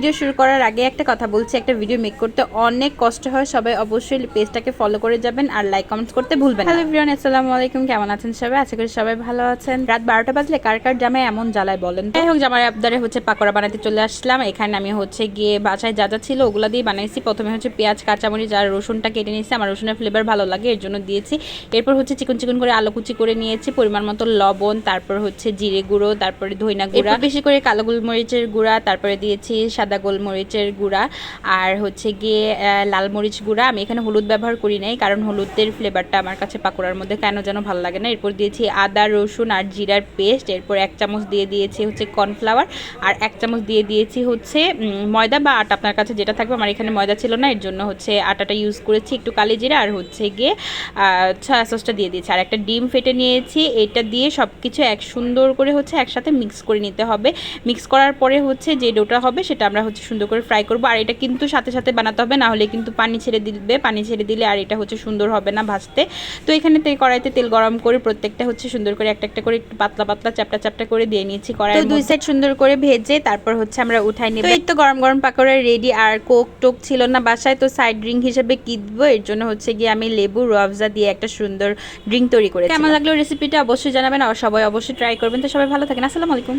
Video শুরু করার আগে একটা কথা বলছি একটা ভিডিও মেক করতে অনেক কষ্ট হয় সবাই অবশ্যই পেজটাকে ফলো করে যাবেন আর লাইক কমেন্টস করতে ভুলবেন হ্যালো এভরিওয়ান আসসালামু আলাইকুম কেমন আছেন সবাই? আশা করি সবাই ভালো আছেন। রাত বারোটা বাজলে কার কার জামাই এমন জ্বালায় বলেন যাই হোক জামাই আবদারে হচ্ছে পাকোড়া বানাতে চলে আসলাম। এখানে আমি হচ্ছে গিয়ে বাসায় যা যা ছিল ওগুলো দিয়ে বানাইছি। প্রথমে হচ্ছে পেঁয়াজ কাঁচামরিচ আর রসুনটা কেটে নিয়েছি। আমার রসুনের ফ্লেভার ভালো লাগে এর জন্য দিয়েছি। এরপর হচ্ছে চিকন চিকন করে আলু কুচি করে নিয়েছি পরিমাণ মতো লবণ তারপর হচ্ছে জিরে গুঁড়ো তারপরে ধইনা গুঁড়া। বেশি করে কালো গোলমরিচের গুঁড়া তারপরে দিয়েছি সাদা গোলমরিচের গুঁড়া আর হচ্ছে গিয়ে লাল মরিচ গুঁড়া। আমি এখানে হলুদ ব্যবহার করি নাই, কারণ হলুদের ফ্লেভারটা আমার কাছে পাকোড়ার মধ্যে কেন যেন ভালো লাগে না। এরপর দিয়েছি আদা, রসুন আর জিরার পেস্ট। এরপর এক চামচ দিয়ে দিয়েছি হচ্ছে কর্নফ্লাওয়ার আর এক চামচ দিয়ে দিয়েছি হচ্ছে ময়দা বা আটা। আপনার কাছে যেটা থাকবে, আমার এখানে ময়দা ছিল না, এর জন্য হচ্ছে আটাটা ইউজ করেছি। একটু কালি জিরা আর হচ্ছে গিয়ে সয়া সসটা দিয়ে দিয়েছি। আর একটা ডিম ফেটে নিয়েছি, এটা দিয়ে সব কিছু এক সুন্দর করে হচ্ছে একসাথে মিক্স করে নিতে হবে। মিক্স করার পরে হচ্ছে যে ডোটা হবে, সেটা আমরা হচ্ছে সুন্দর করে ফ্রাই করব। আর এটা কিন্তু সাথে সাথে বানাতে হবে না হলে কিন্তু পানি ছেড়ে দিবে পানি ছেড়ে দিলে আর এটা হচ্ছে সুন্দর হবে না ভাজতে। তো এখানে কড়াইতে তেল গরম করে প্রত্যেকটা হচ্ছে সুন্দর করে একটা একটা করে একটু পাতলা পাতলা চ্যাপটা চ্যাপটা করে দিয়ে নিয়েছি কড়াই দুই সাইড সুন্দর করে ভেজে তারপর হচ্ছে আমরা উঠাই নেব। এই তো গরম গরম পাকোড়া রেডি আর কোক টোক ছিল না বাসায় তো সাইড ড্রিঙ্ক হিসেবে কি দেবো? এর জন্য হচ্ছে গিয়ে আমি লেবু রোয়াবজা দিয়ে একটা সুন্দর ড্রিঙ্ক তৈরি করে কেমন লাগল রেসিপিটা অবশ্যই জানাবেন আর সবাই অবশ্যই ট্রাই করবেন। তো সবাই ভালো থাকেন আসসালামু আলাইকুম।